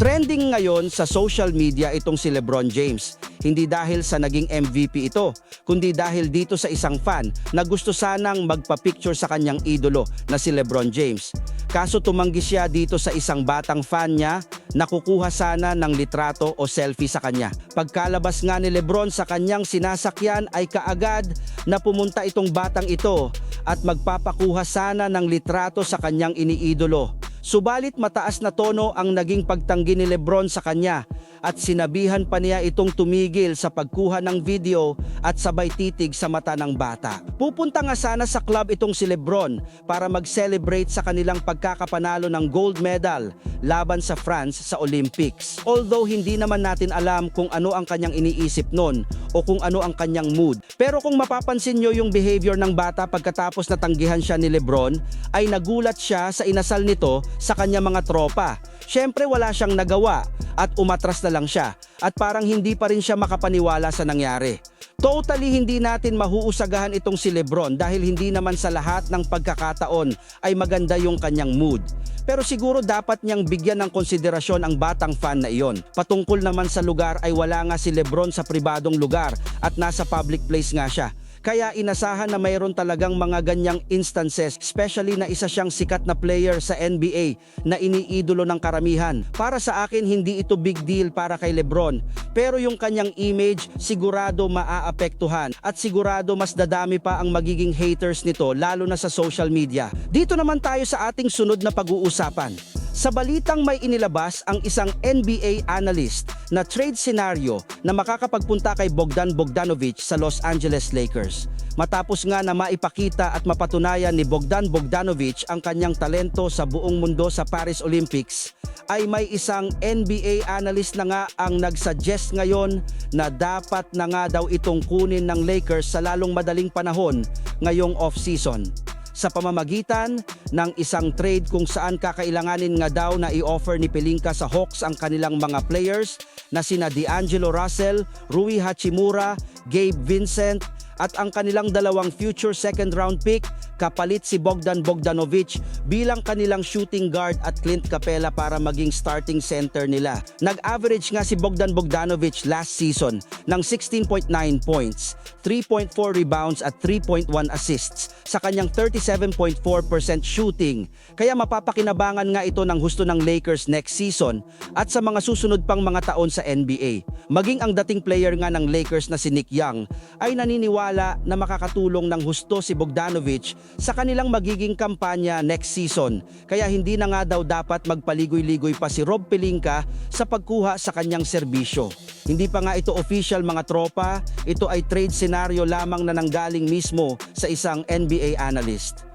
Trending ngayon sa social media itong si Lebron James. Hindi dahil sa naging MVP ito, kundi dahil dito sa isang fan na gusto sanang magpa-picture sa kanyang idolo na si Lebron James. Kaso tumanggi siya dito sa isang batang fan niya na kukuha sana ng litrato o selfie sa kanya. Pagkalabas nga ni Lebron sa kanyang sinasakyan ay kaagad na pumunta itong batang ito at magpapakuha sana ng litrato sa kanyang iniidolo. Subalit mataas na tono ang naging pagtanggi ni Lebron sa kanya at sinabihan pa niya itong tumigil sa pagkuha ng video at sabay titig sa mata ng bata. Pupunta nga sana sa club itong si Lebron para mag-celebrate sa kanilang pagkakapanalo ng gold medal laban sa France sa Olympics. Although hindi naman natin alam kung ano ang kanyang iniisip nun o kung ano ang kanyang mood. Pero kung mapapansin nyo yung behavior ng bata pagkatapos natanggihan siya ni Lebron, ay nagulat siya sa inasal nito sa kanyang mga tropa. Siyempre wala siyang nagawa at umatras na lang siya at parang hindi pa rin siya makapaniwala sa nangyari. Totally hindi natin mahuusagahan itong si Lebron dahil hindi naman sa lahat ng pagkakataon ay maganda yung kanyang mood. Pero siguro dapat niyang bigyan ng konsiderasyon ang batang fan na iyon. Patungkol naman sa lugar ay wala nga si Lebron sa pribadong lugar at nasa public place nga siya. Kaya inasahan na mayroon talagang mga ganyang instances, especially na isa siyang sikat na player sa NBA na iniidolo ng karamihan. Para sa akin, hindi ito big deal para kay Lebron. Pero yung kanyang image, sigurado maaapektuhan at sigurado mas dadami pa ang magiging haters nito lalo na sa social media. Dito naman tayo sa ating sunod na pag-uusapan. Sa balitang may inilabas ang isang NBA analyst na trade scenario na makakapagpunta kay Bogdan Bogdanovic sa Los Angeles Lakers. Matapos nga na maipakita at mapatunayan ni Bogdan Bogdanovic ang kanyang talento sa buong mundo sa Paris Olympics, ay may isang NBA analyst na nga ang nagsuggest ngayon na dapat na nga daw itong kunin ng Lakers sa lalong madaling panahon ngayong off-season sa pamamagitan ng isang trade kung saan kakailanganin nga daw na i-offer ni Pelinka sa Hawks ang kanilang mga players na sina D'Angelo Russell, Rui Hachimura, Gabe Vincent at ang kanilang dalawang future second round pick kapalit si Bogdan Bogdanovic bilang kanilang shooting guard at Clint Capella para maging starting center nila. Nag-average nga si Bogdan Bogdanovic last season ng 16.9 points, 3.4 rebounds at 3.1 assists sa kanyang 37.4% shooting. Kaya mapapakinabangan nga ito ng husto ng Lakers next season at sa mga susunod pang mga taon sa NBA. Maging ang dating player nga ng Lakers na si Nick Young ay naniniwala na makakatulong ng husto si Bogdanovic sa kanilang magiging kampanya next season. Kaya hindi na nga daw dapat magpaligoy-ligoy pa si Rob Pelinka sa pagkuha sa kanyang serbisyo. Hindi pa nga ito official mga tropa, ito ay trade scenario lamang na nanggaling mismo sa isang NBA analyst.